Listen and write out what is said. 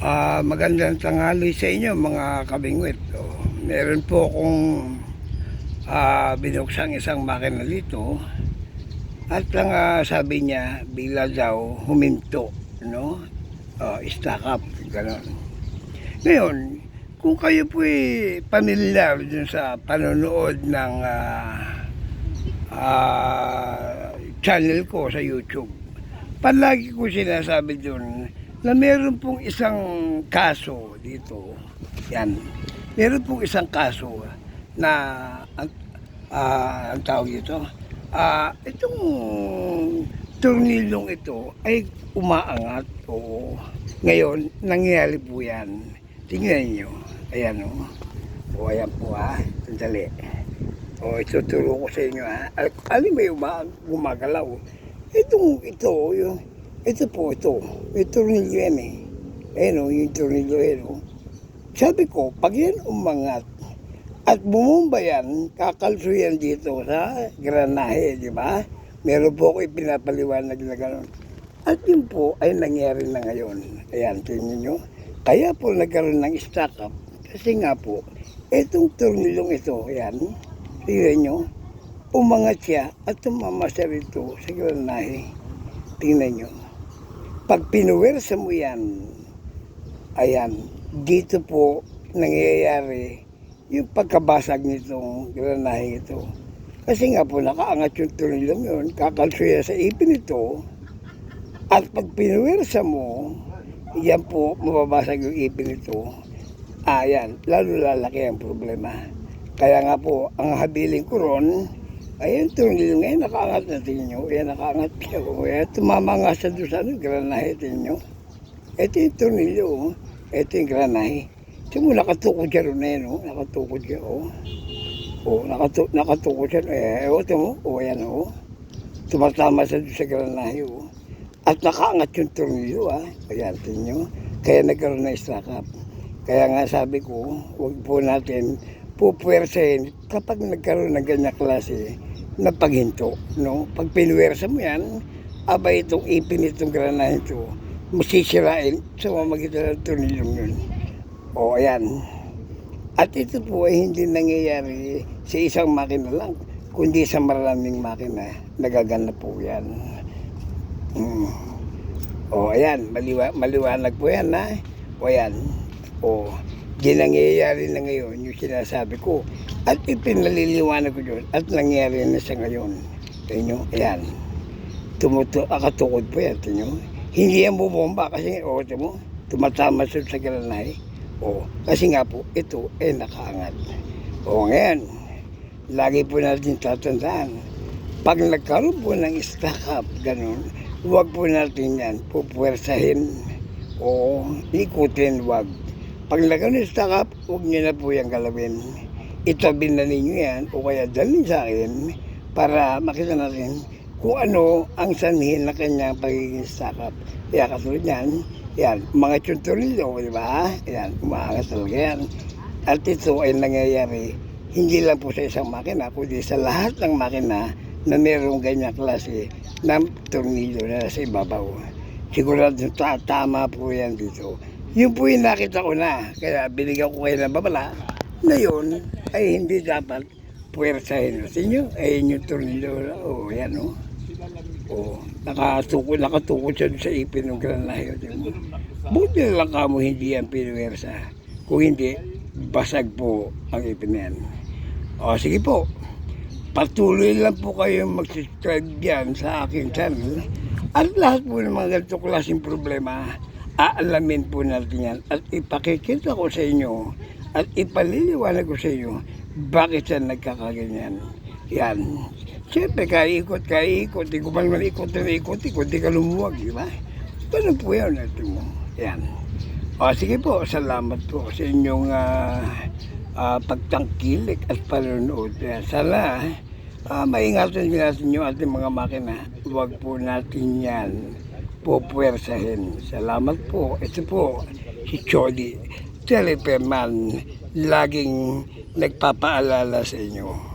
Ah, magandang tanghali sa inyo mga kabingwit. Oh, meron po akong ah, binuksang isang makina dito at lang ah, sabi niya bila daw huminto, no? Oh, stack up, gano'n. Ngayon, kung kayo po pamilyar dun sa panonood ng ah, ah, channel ko sa YouTube, palagi ko sinasabi doon na meron pong isang kaso dito. Yan. Meron pong isang kaso na ang, ah, ang tawag dito. Ah, itong tornilong ito ay umaangat o ngayon nangyayari po yan. Tingnan niyo. Ayan o. O ayan po ha. Sandali. O ituturo ko sa inyo ha. Al- Alin ba yung uma- gumagalaw? Itong ito, yung, ito po ito. May tornilyo yan eh. Ayan o, yung tornilyo yan o. Sabi ko, pag yan umangat at bumomba yan, kakalso yan dito sa granahe, di ba? Meron po ako ipinapaliwanag na gano'n. At yun po ay nangyari na ngayon. Ayan, tingnan nyo. Kaya po nagkaroon ng stock up. Kasi nga po, itong tornilong ito, ayan, tingnan nyo, umangat siya at tumamasa rito sa granahe. Tingnan nyo. Pag pinuwersa mo yan, ayan, dito po nangyayari yung pagkabasag nitong granahe ito. Kasi nga po, nakaangat yung tornilong yun, kakalso yan sa ipin ito, at pag pinuwersa mo, yan po, mababasag yung ipin ito. Ah, yan, lalo lalaki ang problema. Kaya nga po, ang habiling ko ron, ayun, tornilyo ngayon, nakaangat na tingin nyo. Yan, nakaangat siya. O, yan, tumama nga sa doon sa ano, granahe, tingin nyo. Ito yung tornilyo, oh. ito yung granahe. Ito mo, nakatukod siya ron na yan, oh. nakatukod siya, oh. Oh, nakatu nakatukod siya, eh, oh, ito mo, oh, yan, oh. Tumatama sa doon sa granahe, oh. At nakaangat yung tornilyo, ah. Ayan, tingin nyo. Kaya nagkaroon na up. Kaya nga sabi ko, huwag po natin pupwersahin kapag nagkaroon ng ganyan klase na paghinto. No? Pag pinuwersa mo yan, abay itong ipin itong granahe ito, masisirain sa mamagitan ng tornilyong yun. O ayan. At ito po ay hindi nangyayari sa isang makina lang, kundi sa maraming makina. Nagaganap po yan. Mm. O ayan, maliwa, maliwanag po yan ha. O ayan. O, di nangyayari na ngayon yung sinasabi ko. At ipinaliliwanag ko yun at nangyayari na sa ngayon. Tingnan nyo, ayan. Tumuto, akatukod po yan, tingnan. Hindi yan bubomba kasi, o, tingnan mo, tumatama sa granay. O, kasi nga po, ito ay nakaangat. O, ngayon, lagi po natin tatandaan, pag nagkaroon po ng stock up, ganun, huwag po natin yan pupwersahin o ikutin, huwag. Pag stock up, huwag nyo na po yan galawin. Itabi na ninyo yan o kaya dalhin sa akin para makita natin kung ano ang sanhin na kanyang pagiging up. Kaya katulad yan, yan, mga tsunturilyo, di ba? Yan, umaangat talaga yan. At ito ay nangyayari hindi lang po sa isang makina, kundi sa lahat ng makina na mayroong ganyang klase ng tornilyo na sa ibabaw. Sigurado ta tama po yan dito. Yun po yung nakita ko na, kaya binigyan ko kayo ng babala na yun ay hindi dapat puwersahin natin nyo. Ayun yung tornilyo, o oh, yan o. Oh. nakatuko, nakatuko siya doon sa ipin ng granahe. Buti na lang kamo hindi yan pinuwersa. Kung hindi, basag po ang ipin yan. O sige po, patuloy lang po kayong mag-subscribe dyan sa aking channel. At lahat po ng mga ganito klaseng problema, aalamin po natin yan. At ipakikita ko sa inyo at ipaliliwanag ko sa inyo bakit siya nagkakaganyan. Yan. Siyempre, kaikot, kaikot. Di ko man malikot na ikot, ikot, di ka lumuwag, di ba? Ganun po yan natin mo. Yan. O, sige po, salamat po sa inyong ah, ah, pagtangkilik at panonood. Yan. Sana, ah, maingatan natin yung ating mga makina. Huwag po natin yan pupwersahin. Salamat po. Ito po, si Chody, teleperman, laging nagpapaalala sa inyo.